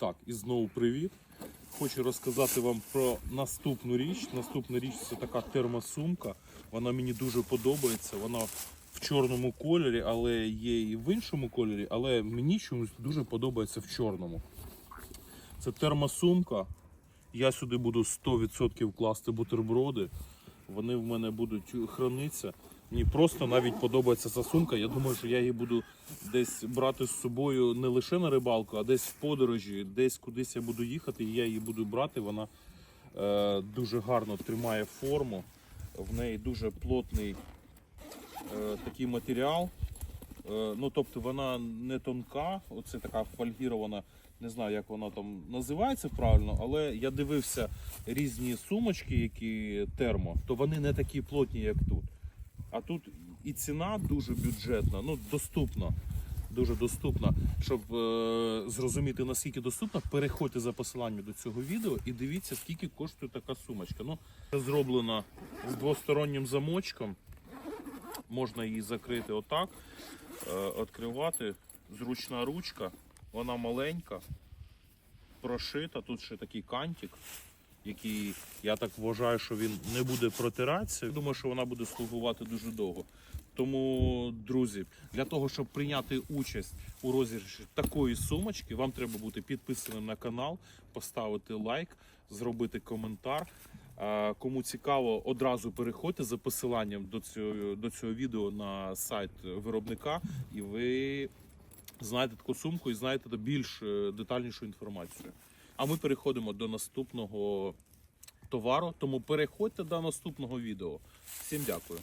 Так, і знову привіт. Хочу розказати вам про наступну річ. Наступна річ це така термосумка. Вона мені дуже подобається. Вона в чорному кольорі, але є і в іншому кольорі, але мені чомусь дуже подобається в чорному. Це термосумка. Я сюди буду 100% класти бутерброди. Вони в мене будуть хранитися. Мені просто навіть подобається ця. Я думаю, що я її буду десь брати з собою не лише на рибалку, а десь в подорожі, десь кудись я буду їхати, і я її буду брати. Вона е, дуже гарно тримає форму. В неї дуже плотний е, такий матеріал. Е, ну, тобто вона не тонка, оце така фольгірована, не знаю, як вона там називається правильно, але я дивився різні сумочки, які термо, то вони не такі плотні, як тут. А тут і ціна дуже бюджетна, ну доступна. Дуже доступна. Щоб е, зрозуміти наскільки доступна, переходьте за посиланням до цього відео і дивіться, скільки коштує така сумочка. Ну, це зроблена з двостороннім замочком. Можна її закрити отак, е, відкривати. Зручна ручка, вона маленька, прошита. Тут ще такий кантик, який я так вважаю, що він не буде протиратися. Думаю, що вона буде слугувати дуже довго. Тому, друзі, для того, щоб прийняти участь у розіграші такої сумочки, вам треба бути підписаним на канал, поставити лайк, зробити коментар. Кому цікаво, одразу переходьте за посиланням до цього, до цього відео на сайт виробника, і ви знаєте таку сумку і знаєте більш е, детальнішу інформацію. А ми переходимо до наступного товару. Тому переходьте до наступного відео. Всім дякую.